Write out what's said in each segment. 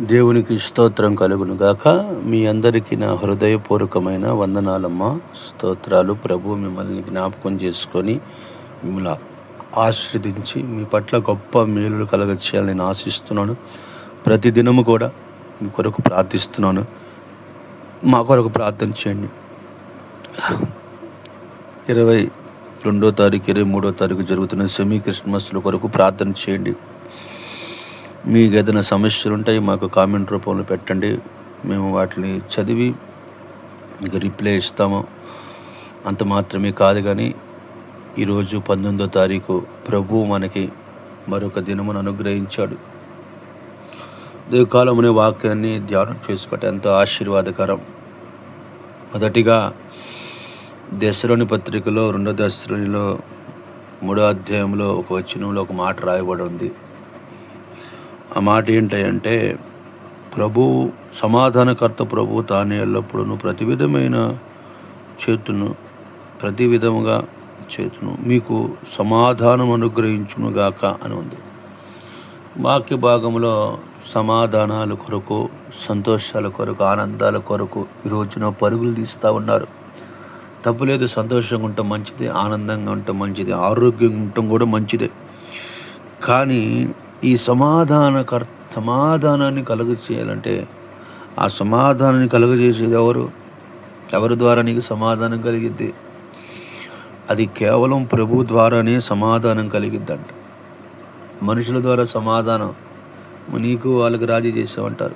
దేవునికి స్తోత్రం కలుగును గాక మీ అందరికీ నా హృదయపూర్వకమైన వందనాలమ్మ. స్తోత్రాలు ప్రభు మిమ్మల్ని జ్ఞాపకం చేసుకొని మిమ్మల్ని ఆశ్రదించి మీ పట్ల గొప్ప మేలులు కలగ చేయాలని నేను ఆశిస్తున్నాను. ప్రతిదినము కూడా మీ కొరకు ప్రార్థిస్తున్నాను. మా కొరకు ప్రార్థన చేయండి. ఇరవై రెండో తారీఖు ఇరవై మూడో తారీఖు జరుగుతున్న సెమీ క్రిస్మస్ల కొరకు ప్రార్థన చేయండి. మీకు ఏదైనా సమస్యలు ఉంటాయి మాకు కామెంట్ రూపంలో పెట్టండి. మేము వాటిని చదివి మీకు రిప్లై ఇస్తాము. అంత మాత్రమే కాదు కానీ ఈరోజు పంతొమ్మిదో తారీఖు ప్రభు మనకి మరొక దినమును అనుగ్రహించాడు. దేవకాలం అనే వాక్యాన్ని ధ్యానం చేసుకోవటం ఎంతో ఆశీర్వాదకరం. మొదటిగా దశలోని పత్రికలో రెండో దశలోనిలో మూడో అధ్యాయంలో ఒక వచనంలో ఒక మాట రాయబడి ఉంది. ఆ మాట ఏంటంటే ప్రభు సమాధానకర్త ప్రభు తానే ఎల్లప్పుడూ ప్రతి విధమైన చేతును ప్రతి విధముగా చేతును మీకు సమాధానం అనుగ్రహించునుగాక అని ఉంది. వాక్య భాగంలో సమాధానాల కొరకు సంతోషాల కొరకు ఆనందాల కొరకు ఈ రోజున పరుగులు తీస్తూ ఉన్నారు. తప్పులేదు సంతోషంగా ఉండటం మంచిది ఆనందంగా ఉండటం మంచిది ఆరోగ్యంగా ఉండటం కూడా మంచిదే. కానీ ఈ సమాధానకర్ సమాధానాన్ని కలుగ చేయాలంటే ఆ సమాధానాన్ని కలుగజేసేది ఎవరు? ఎవరి ద్వారా నీకు సమాధానం కలిగిద్ది? అది కేవలం ప్రభు ద్వారానే సమాధానం కలిగిద్దంట. మనుషుల ద్వారా సమాధానం నీకు వాళ్ళకి రాజీ చేసామంటారు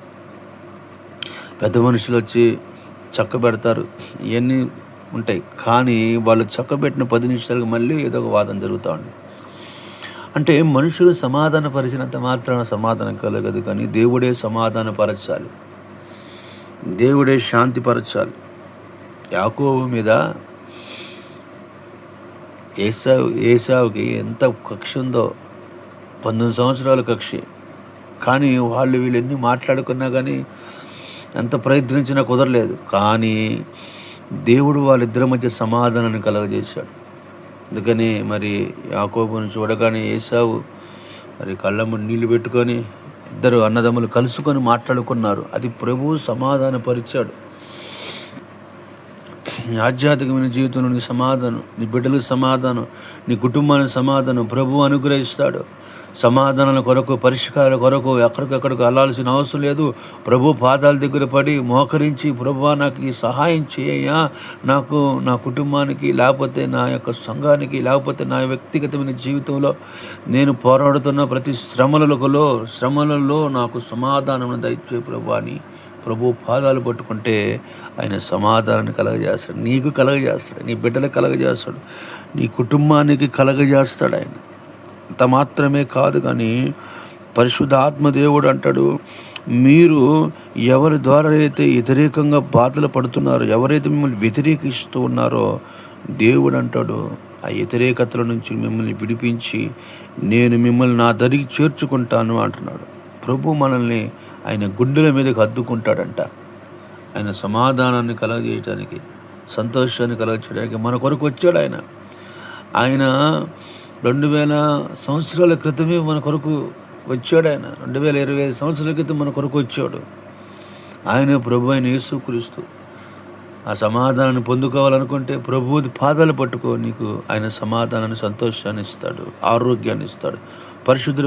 పెద్ద మనుషులు వచ్చి చక్క పెడతారు. ఇవన్నీ ఉంటాయి. కానీ వాళ్ళు చక్క పెట్టిన పది నిమిషాలకు మళ్ళీ ఏదో ఒక వాదన జరుగుతూ ఉంది. అంటే మనుషులు సమాధాన పరిచినంత మాత్రాన సమాధానం కలగదు కానీ దేవుడే సమాధాన పరచాలి దేవుడే శాంతిపరచాలి. యాకోబు మీద ఏసావు ఏసావుకి ఎంత కక్ష ఉందో పంతొమ్మిది సంవత్సరాల కక్ష. కానీ వాళ్ళు వీళ్ళు ఎన్ని మాట్లాడుకున్నా కానీ ఎంత ప్రయత్నించినా కుదరలేదు. కానీ దేవుడు వాళ్ళిద్దరి మధ్య సమాధానాన్ని కలగజేశాడు. అందుకని మరి యాకోబుని చూడగానే ఏసావు మరి కళ్ళము నీళ్ళు పెట్టుకొని ఇద్దరు అన్నదమ్ములు కలుసుకొని మాట్లాడుకున్నారు. అది ప్రభువు సమాధానపరిచాడు. నీ ఆధ్యాత్మికమైన జీవితంలో నీ సమాధానం నీ బిడ్డలకు సమాధానం నీ కుటుంబానికి సమాధానం ప్రభువు అనుగ్రహిస్తాడు. సమాధానాల కొరకు పరిష్కారాల కొరకు ఎక్కడికెక్కడికి వెళ్ళాల్సిన అవసరం లేదు. ప్రభు పాదాల దగ్గర పడి మోకరించి ప్రభు నాకు ఈ సహాయం చేయ్యా నాకు నా కుటుంబానికి లేకపోతే నా యొక్క సంఘానికి లేకపోతే నా వ్యక్తిగతమైన జీవితంలో నేను పోరాడుతున్న ప్రతి శ్రమలలో శ్రమలలో నాకు సమాధానం దయచే ప్రభు అని ప్రభు పాదాలు పట్టుకుంటే ఆయన సమాధానాన్ని కలగజేస్తాడు. నీకు కలగజేస్తాడు. నీ బిడ్డలకు కలగజేస్తాడు. నీ కుటుంబానికి కలగజేస్తాడు ఆయన. అంత మాత్రమే కాదు కానీ పరిశుద్ధాత్మదేవుడు అంటాడు మీరు ఎవరి ద్వారా అయితే వ్యతిరేకంగా బాధలు పడుతున్నారో ఎవరైతే మిమ్మల్ని వ్యతిరేకిస్తూ ఉన్నారో దేవుడు అంటాడు ఆ వ్యతిరేకతల నుంచి మిమ్మల్ని విడిపించి నేను మిమ్మల్ని నా దరికి చేర్చుకుంటాను అంటున్నాడు. ప్రభు మనల్ని ఆయన గుండెల మీదకి అద్దుకుంటాడంట. ఆయన సమాధానాన్ని కలగజేయడానికి సంతోషాన్ని కలగజేయడానికి మన కొరకు వచ్చాడు ఆయన. ఆయన రెండు వేల సంవత్సరాల క్రితమే మన కొరకు వచ్చాడు ఆయన. రెండు వేల ఇరవై ఐదు సంవత్సరాల క్రితం మన కొరకు వచ్చాడు. ఆయన ప్రభు ఆయన యేసుక్రీస్తు ఆ సమాధానాన్ని పొందుకోవాలనుకుంటే ప్రభు పాదాలు పట్టుకో నీకు ఆయన సమాధానాన్ని సంతోషాన్ని ఇస్తాడు ఆరోగ్యాన్ని ఇస్తాడు పరిశుద్ధ